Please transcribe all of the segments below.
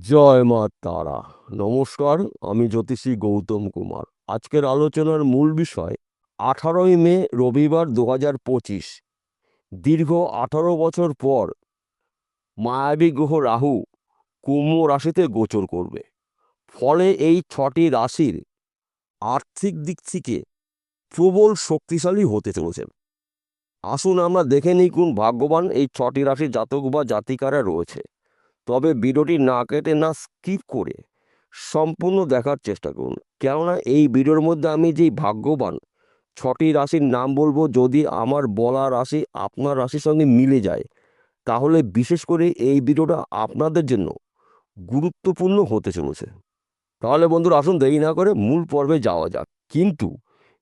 জয় মা তারা। নমস্কার, আমি জ্যোতিষী গৌতম কুমার। আজকের আলোচনার মূল বিষয়, আঠারোই মে, রবিবার দু হাজার পঁচিশ। দীর্ঘ আঠারো বছর পর মায়াবী গ্রহ রাহু কুম্ভ রাশিতে গোচর করবে। ফলে এই ছটি রাশির আর্থিক দিক থেকে প্রবল শক্তিশালী হতে চলেছেন আসুন আমরা দেখে নিই কোন ভাগ্যবান এই ছটি রাশির জাতক বা জাতিকারা রয়েছে। তবে ভিডিওটি না কেটে না স্কিপ করে সম্পূর্ণ দেখার চেষ্টা করুন। কেননা এই ভিডিওর মধ্যে আমি যেই ভাগ্যবান ছটি রাশির নাম বলব, যদি আমার বলা রাশি আপনার রাশির সঙ্গে মিলে যায়, তাহলে বিশেষ করে এই ভিডিওটা আপনাদের জন্য গুরুত্বপূর্ণ হতে চলেছে। তাহলে বন্ধুরা আসুন দেরি না করে মূল পর্বে যাওয়া যাক। কিন্তু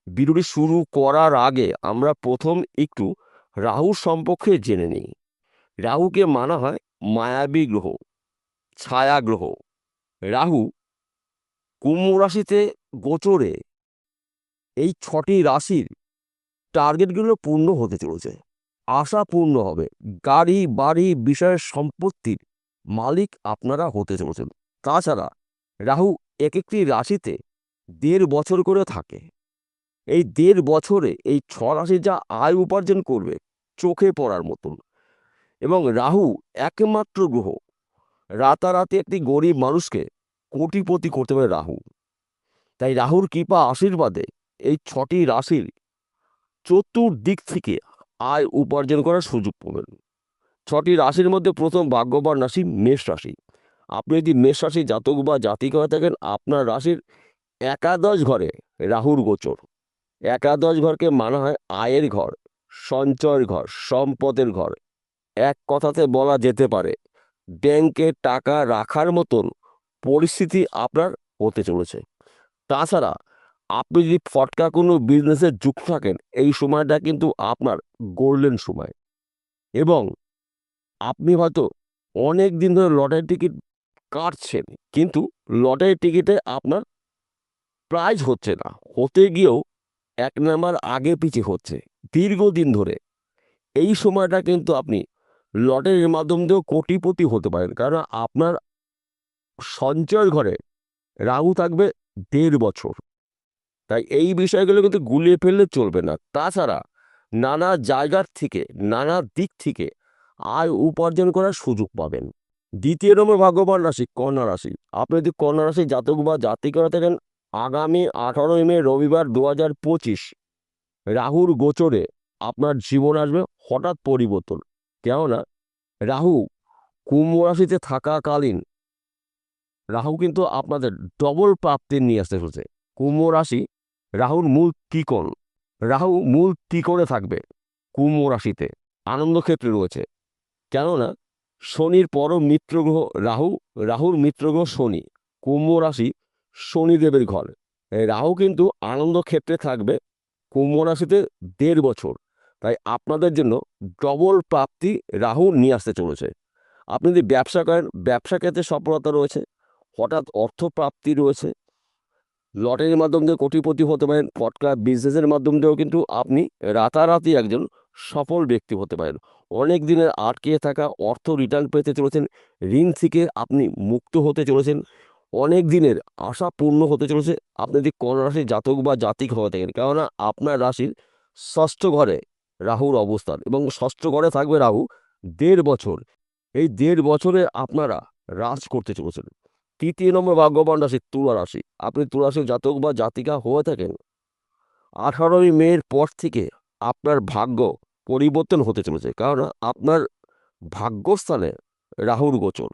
ভিডিওটি শুরু করার আগে আমরা প্রথম একটু রাহুর সম্পর্কে জেনে নিই। রাহুকে মানা হয় মায়াবী গ্রহ ছায়া গ্রহ রাহু কুম্ভ রাশিতে গোচরে। এই ছটি রাশির টার্গেটগুলো পূর্ণ হতে চলেছে। আশা পূর্ণ হবে। গাড়ি, বাড়ি বিষয়ের সম্পত্তির মালিক আপনারা হতে চলেছেন। তাছাড়া রাহু এক একটি রাশিতে দেড় বছর করে থাকে। এই দেড় বছরে এই ছ রাশি যা আয় উপার্জন করবে, চোখে পড়ার মতন। এবং রাহু একমাত্র গ্রহ। রাতারাতি একটি গরিব মানুষকে কোটিপতি করতে পারে রাহু। তাই রাহুর কৃপা আশীর্বাদে এই ছটি রাশির চতুর্দিক থেকে আয় উপার্জন করার সুযোগ পাবেন। ছটি রাশির মধ্যে প্রথম ভাগ্যবান রাশি মেষ রাশি। আপনি যদি মেষ রাশি জাতক বা জাতিক হয়ে থাকেন, আপনার রাশির একাদশ ঘরে রাহুর গোচর। একাদশ ঘরকে মানা হয় আয়ের ঘর, সঞ্চয়ের ঘর, সম্পদের ঘর। এক কথাতে বলা যেতে পারে, ব্যাংকে টাকা রাখার মতন পরিস্থিতি আপনার হতে চলেছে। তাছাড়া আপনি যদি ফটকা কোনো বিজনেসে যুক্ত থাকেন, এই সময়টা কিন্তু আপনার গোল্ডেন সময়। এবং আপনি হয়তো অনেক দিন ধরে লটারি টিকিট কাটছেন, কিন্তু লটারি টিকিটে আপনার প্রাইজ হচ্ছে না। হতে গিয়েও এক নাম্বার আগে পিছিয়ে হচ্ছে, দীর্ঘদিন ধরে। এই সময়টা কিন্তু আপনি লটারির মাধ্যম দিয়েও কোটিপতি হতে পারেন। কারণ আপনার সঞ্চয় ঘরে রাহু থাকবে দেড় বছর। তাই এই বিষয়গুলো কিন্তু গুলিয়ে ফেললে চলবে না। তাছাড়া নানা জায়গার থেকে, নানা দিক থেকে আয় উপার্জন করার সুযোগ পাবেন। দ্বিতীয় নম্বর ভাগ্যবান রাশি, কন্যা রাশি। আপনি যদি কন্যা রাশি জাতক বা জাতি করে থাকেন, আগামী আঠারোই মে, রবিবার দু হাজার পঁচিশ রাহুর গোচরে আপনার জীবন আসবে হঠাৎ পরিবর্তন। কেননা রাহু কুম্ভ রাশিতে থাকাকালীন রাহু কিন্তু আপনাদের ডবল প্রাপ্তি নিয়ে আসতে চলেছে। কুম্ভ রাশি রাহুর মূল ত্রিকোণ রাহু মূল ত্রিকোণে থাকবে কুম্ভ রাশিতে। আনন্দক্ষেত্রে রয়েছে। কেননা শনির পরম মিত্রগ্রহ রাহু, রাহুর মিত্রগ্রহ শনি। কুম্ভ রাশি শনিদেবের ঘর। রাহু কিন্তু আনন্দক্ষেত্রে থাকবে কুম্ভ রাশিতে দেড় বছর। তাই আপনাদের জন্য ডবল প্রাপ্তি রাহু নিয়ে আসতে চলেছে। আপনি যদি ব্যবসা করেন, ব্যবসা ক্ষেত্রে সফলতা রয়েছে, হঠাৎ অর্থ প্রাপ্তি রয়েছে, লটারির মাধ্যম দিয়ে কোটিপতি হতে পারেন ফটকা বিজনেসের মাধ্যম দিয়েও কিন্তু আপনি রাতারাতি একজন সফল ব্যক্তি হতে পারেন। অনেক দিনের আটকে থাকা অর্থ রিটার্ন পেতে চলেছেন, ঋণ থেকে আপনি মুক্ত হতে চলেছেন, অনেক দিনের আশা পূর্ণ হতে চলেছে, আপনি যদি কোন রাশির জাতক বা জাতিক হয়ে থাকেন, কেননা আপনার রাশির ষষ্ঠ ঘরে রাহুর অবস্থান এবং ষষ্ঠ ঘরে থাকবে রাহু দেড় বছর। এই দেড় বছরে আপনারা রাজ করতে চলেছেন। তৃতীয় নম্বর ভাগ্যবান রাশি তুলা রাশি। আপনি তুলারাশির জাতক বা জাতিকা হয়ে থাকেন। আঠারোই মের পর থেকে আপনার ভাগ্য পরিবর্তন হতে চলেছে কারণ আপনার ভাগ্যস্থানে রাহুর গোচর।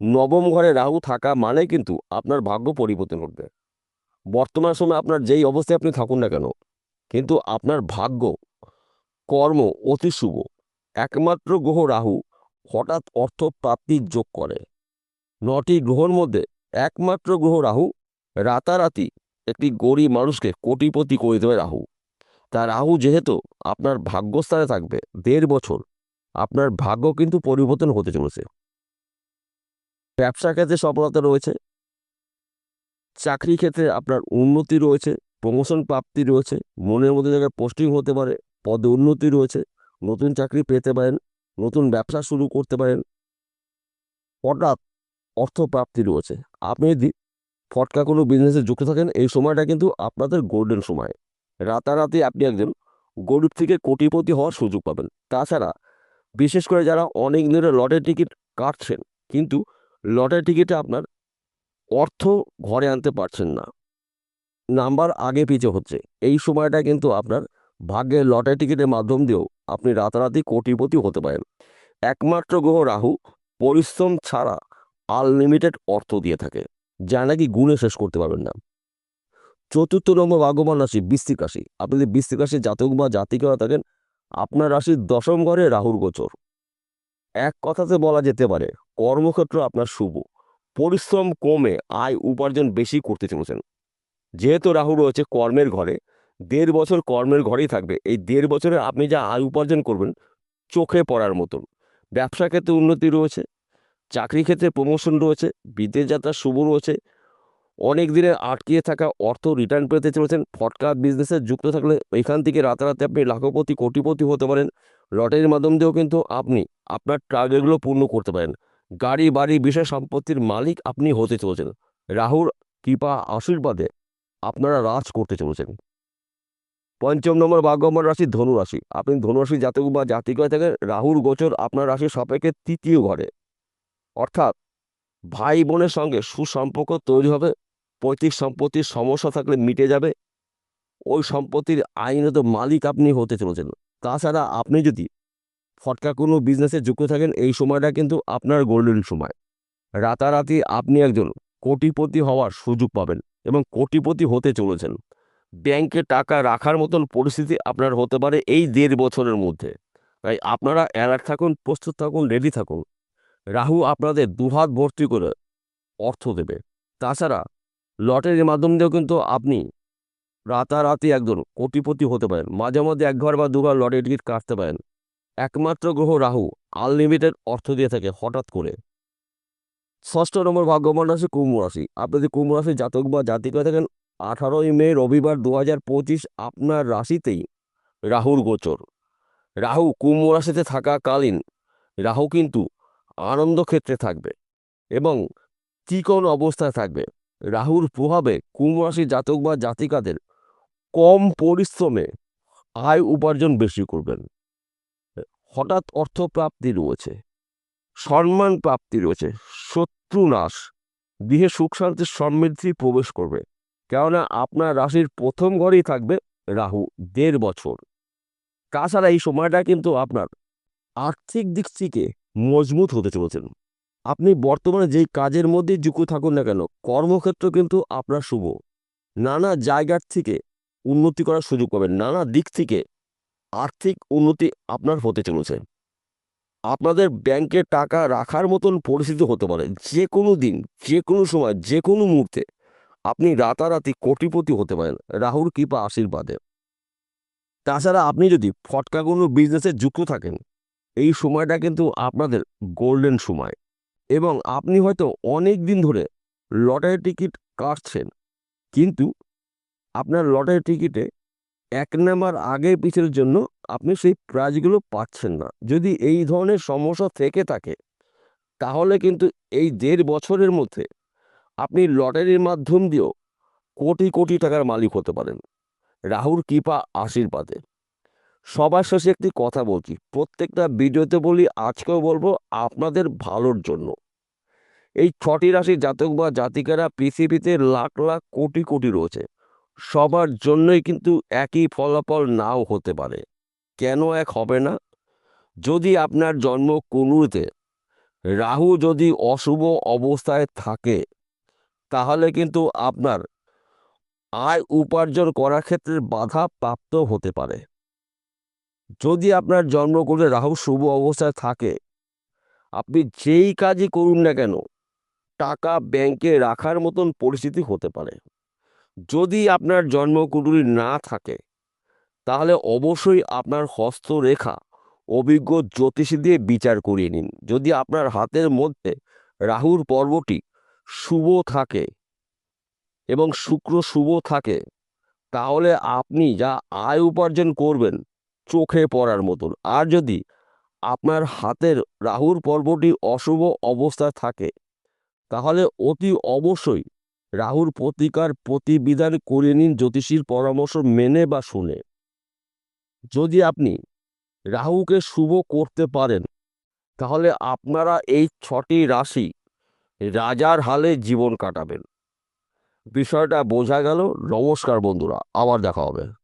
নবম ঘরে রাহু থাকা মানে কিন্তু আপনার ভাগ্য পরিবর্তন ঘটবে। বর্তমান সময়ে আপনার যেই অবস্থায় আপনি থাকুন না কেন, কিন্তু আপনার ভাগ্য কর্ম অতি শুভ। একমাত্র গ্রহ রাহু হঠাৎ অর্থ প্রাপ্তির যোগ করে। নটি গ্রহর মধ্যে একমাত্র গ্রহ রাহু রাতারাতি একটি গরিব মানুষকে কোটিপতি করে দেবে রাহু। তা রাহু যেহেতু আপনার ভাগ্যস্থানে থাকবে দেড় বছর, আপনার ভাগ্য কিন্তু পরিবর্তন হতে চলেছে। ব্যবসা ক্ষেত্রে সফলতা রয়েছে। চাকরি ক্ষেত্রে আপনার উন্নতি রয়েছে প্রমোশন প্রাপ্তি রয়েছে, মনের মধ্যে জায়গায় পোস্টিং হতে পারে পদে উন্নতি রয়েছে, নতুন চাকরি পেতে পারেন, নতুন ব্যবসা শুরু করতে পারেন। হঠাৎ অর্থপ্রাপ্তি রয়েছে। আপনি যদি ফটকা কোনো বিজনেসে যুক্ত থাকেন, এই সময়টা কিন্তু আপনাদের গোল্ডেন সময়। রাতারাতি আপনি একজন গরিব থেকে কোটিপতি হওয়ার সুযোগ পাবেন। তাছাড়া বিশেষ করে যারা অনেক দিনের লটের টিকিট কাটছেন, কিন্তু লটের টিকিটে আপনার অর্থ ঘরে আনতে পারছেন না। নাম্বার আগে পিছে হচ্ছে। এই সময়টা কিন্তু আপনার ভাগ্যের লটারি টিকিটের মাধ্যম দিয়েও আপনি রাতারাতি কোটিপতি হতে পারেন। একমাত্র গ্রহ রাহু পরিশ্রম ছাড়া আনলিমিটেড অর্থ দিয়ে থাকে, যা নাকি গুণে শেষ করতে পারবেন না। চতুর্থ নম্বর ভাগ্যবান রাশি বৃশ্চিক রাশি। আপনি যদি বৃশ্চিক রাশি জাতক বা জাতিকা থাকেন, আপনার রাশির দশম ঘরে রাহুর গোচর। এক কথাতে বলা যেতে পারে, কর্মক্ষেত্র আপনার শুভ। পরিশ্রম কমে আয় উপার্জন বেশি করতে চলেছেন। যেহেতু রাহু রয়েছে কর্মের ঘরে দেড় বছর কর্মের ঘরেই থাকবে। এই দেড় বছরে আপনি যা আয় উপার্জন করবেন, চোখে পড়ার মতন। ব্যবসা ক্ষেত্রে উন্নতি রয়েছে চাকরি ক্ষেত্রে প্রমোশন রয়েছে, বিদেশ যাত্রা শুভ রয়েছে। অনেক দিনে আটকিয়ে থাকা অর্থ রিটার্ন পেতে চলেছেন। ফটকা বিজনেসে যুক্ত থাকলে এখান থেকে রাতারাতি আপনি লাখপতি, কোটিপতি হতে পারেন। লটারির মাধ্যম দিয়েও কিন্তু আপনি আপনার টার্গেটগুলো পূর্ণ করতে পারেন। গাড়ি, বাড়ি, বিষয় সম্পত্তির মালিক আপনি হতে চলেছেন। রাহুর কৃপা, আশীর্বাদে আপনারা রাজ করতে চলেছেন। পঞ্চম নম্বর ভাগ্যবান রাশি ধনু রাশি। আপনি ধনু রাশি জাতক বা জাতিকা থাকেন, রাহুর গোচর আপনার রাশির সাপেক্ষে তৃতীয় ঘরে। অর্থাৎ ভাই বোনের সঙ্গে সুসম্পর্ক তৈরি হবে, পৈতৃক সম্পত্তির সমস্যা থাকলে মিটে যাবে, ওই সম্পত্তির আইনত মালিক আপনি হতে চলেছেন। তাছাড়া আপনি যদি ফটকা কোনো বিজনেসে যুক্ত থাকেন, এই সময়টা কিন্তু আপনার গোল্ডেন সময়। রাতারাতি আপনি একজন কোটিপতি হওয়ার সুযোগ পাবেন এবং কোটিপতি হতে চলেছেন। ব্যাংকে টাকা রাখার মতন পরিস্থিতি আপনার হতে পারে এই দেড় বছরের মধ্যে। তাই আপনারা অ্যালার্ট থাকুন, প্রস্তুত থাকুন রেডি থাকুন। রাহু আপনাদের দুহাত ভর্তি করে অর্থ দেবে। তাছাড়া লটারির মাধ্যম দিয়েও কিন্তু আপনি রাতারাতি একজন কোটিপতি হতে পারেন। মাঝে মধ্যে এক ঘর বা দুবার লটারি টিকিট কাটতে পারেন। একমাত্র গ্রহ রাহু আনলিমিটেড অর্থ দিয়ে থাকে হঠাৎ করে। ষষ্ঠ নম্বর ভাগ্যবান রাশি কুম্ভ রাশি। আপনি যদি কুম্ভ রাশি জাতক বা জাতিকা থাকেন আঠারোই মে, রবিবার দু হাজার পঁচিশ আপনার রাশিতেই রাহুর গোচর। রাহু কুম্ভ রাশিতে থাকাকালীন রাহু কিন্তু আনন্দ ক্ষেত্রে থাকবে এবং চিকন অবস্থায় থাকবে। রাহুর প্রভাবে কুম্ভ রাশি জাতক বা জাতিকাদের কম পরিশ্রমে আয় উপার্জন বেশি করবেন। হঠাৎ অর্থপ্রাপ্তি রয়েছে, সম্মান প্রাপ্তি রয়েছে, শত্রু নাশ, গৃহে সুখ শান্তির সমৃদ্ধি প্রবেশ করবে। কেননা আপনার রাশির প্রথম ঘরেই থাকবে রাহু দেড় বছর। তাছাড়া এই সময়টা কিন্তু আপনার আর্থিক দিক থেকে মজবুত হতে চলেছেন। আপনি বর্তমানে যেই কাজের মধ্যে যুক্ত থাকুন না কেন, কর্মক্ষেত্র কিন্তু আপনার শুভ। নানা জায়গার থেকে উন্নতি করার সুযোগ পাবেন, নানা দিক থেকে আর্থিক উন্নতি আপনার হতে চলেছে। আপনাদের ব্যাংকে টাকা রাখার মতন পরিস্থিতি হতে পারে। যে কোনো দিন যে কোনো সময় যে কোনো মুহূর্তে। আপনি রাতারাতি কোটিপতি হতে পারেন। রাহুর কৃপা আশীর্বাদে। তাছাড়া আপনি যদি ফটকা কোনো বিজনেসে যুক্ত থাকেন, এই সময়টা কিন্তু আপনাদের গোল্ডেন সময়। এবং আপনি হয়তো অনেক দিন ধরে লটারি টিকিট কাটছেন, কিন্তু আপনার লটারি টিকিটে এক নাম্বার আগে পিছের জন্য আপনি সেই প্রাইজগুলো পাচ্ছেন না। যদি এই ধরনের সমস্যা থেকে থাকে, তাহলে কিন্তু এই দেড় বছরের মধ্যে আপনি লটারির মাধ্যম দিয়েও কোটি কোটি টাকার মালিক হতে পারেন। রাহুর কৃপা আশীর্বাদে। সবার শেষে একটি কথা বলছি, প্রত্যেকটা ভিডিওতে বলি, আজকেও বলব, আপনাদের ভালোর জন্য। এই ছটি রাশির জাতক বা জাতিকারা পৃথিবীতে লাখ লাখ কোটি কোটি রয়েছে। সবার জন্যই কিন্তু একই ফলাফল নাও হতে পারে। কেন এক হবে না? যদি আপনার জন্ম কুনুতে, রাহু যদি অশুভ অবস্থায় থাকে তাহলে কিন্তু আপনার আয় উপার্জন করার ক্ষেত্রে বাধা প্রাপ্ত হতে পারে। যদি আপনার জন্মকুলে রাহু শুভ অবস্থায় থাকে, আপনি যেই কাজই করুন না কেন, টাকা ব্যাংকে রাখার মতন পরিস্থিতি হতে পারে। যদি আপনার জন্মকুণ্ডলী না থাকে, তাহলে অবশ্যই আপনার হস্তরেখা অভিজ্ঞ জ্যোতিষী দিয়ে বিচার করিয়ে নিন। যদি আপনার হাতের মধ্যে রাহুর পর্বটি শুভ থাকে এবং শুক্র শুভ থাকে, তাহলে আপনি যা আয় উপার্জন করবেন চোখে পড়ার মতন। আর যদি আপনার হাতের রাহুর পর্বটি অশুভ অবস্থায় থাকে, তাহলে অতি অবশ্যই রাহুর প্রতিকার প্রতিবিধান করে নিন জ্যোতিষীর পরামর্শ মেনে বা শুনে। যদি আপনি রাহুকে শুভ করতে পারেন, তাহলে আপনারা এই ছটি রাশি রাজার হালে জীবন কাটাবেন। বিষয়টা বোঝা গেল। নমস্কার বন্ধুরা আবার দেখা হবে।